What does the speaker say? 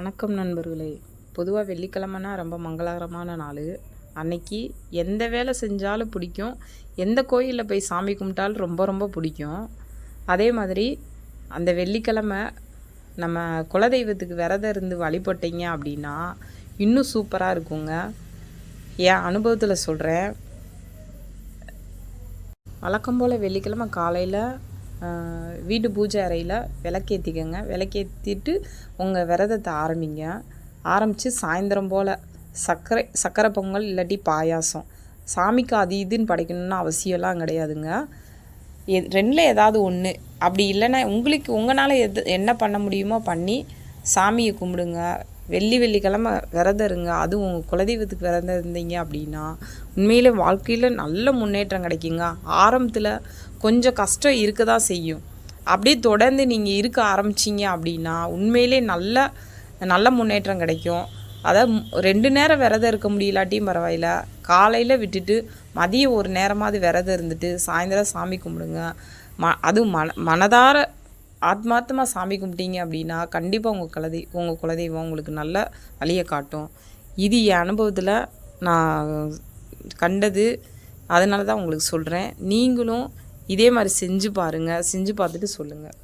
வணக்கம் நண்பர்களே. பொதுவாக வெள்ளிக்கிழமைனா ரொம்ப மங்களகரமான நாள். அன்னைக்கு எந்த வேலை செஞ்சாலும் பிடிக்கும். எந்த கோயிலில் போய் சாமி கும்பிட்டாலும் ரொம்ப ரொம்ப பிடிக்கும். அதே மாதிரி அந்த வெள்ளிக்கிழமை நம்ம குலதெய்வத்துக்கு விரதம் இருந்து வழிபட்டீங்க அப்படின்னா இன்னும் சூப்பராக இருக்குங்க. என் அனுபவத்தில் சொல்கிறேன் வழக்கம் போல் வெள்ளிக்கிழமை காலையில் வீட்டு பூஜை அறையில் விளக்கேற்றிக்கோங்க விளக்கேற்றிட்டு உங்கள் விரதத்தை ஆரம்பிங்க. ஆரம்பித்து சாயந்தரம் போல் சர்க்கரை சர்க்கரை பொங்கல் இல்லாட்டி பாயாசம். சாமிக்கு அது இதுன்னு படைக்கணும்னு அவசியம்லாம் கிடையாதுங்க. எ ரெண்டில் ஏதாவது ஒன்று அப்படி இல்லைன்னா உங்களுக்கு உங்களால் எது என்ன பண்ண முடியுமோ பண்ணி சாமியை கும்பிடுங்க. வெள்ளி வெள்ளிக்கிழமை விரதம் இருங்க அதுவும் உங்கள் குலதெய்வத்துக்கு விரதம் இருந்தீங்க அப்படின்னா உண்மையிலே வாழ்க்கையில் நல்ல முன்னேற்றம் கிடைக்குங்க. ஆரம்பத்தில் கொஞ்சம் கஷ்டம் இருக்க தான் செய்யும். அப்படியே தொடர்ந்து நீங்கள் இருக்க ஆரம்பிச்சிங்க அப்படின்னா உண்மையிலே நல்ல நல்ல முன்னேற்றம் கிடைக்கும். அதாவது ரெண்டு நேரம் விரதம் இருக்க முடியலாட்டியும் பரவாயில்ல. காலையில் விட்டுட்டு மதியம் ஒரு நேரமாவது விரதம் இருந்துட்டு சாயந்தரம் சாமி கும்பிடுங்க. ம அதுவும் மன மனதார ஆத்மார்த்தமாக சாமி கும்பிட்டீங்க அப்படின்னா கண்டிப்பாக உங்கள் குலதெய் உங்கள் குலதெய்வம் உங்களுக்கு நல்ல வழியை காட்டும். இது என் அனுபவத்தில் நான் கண்டது. அதனால தான் உங்களுக்கு சொல்கிறேன் நீங்களும் இதே மாதிரி செஞ்சு பாருங்கள் செஞ்சு பார்த்துட்டு சொல்லுங்கள்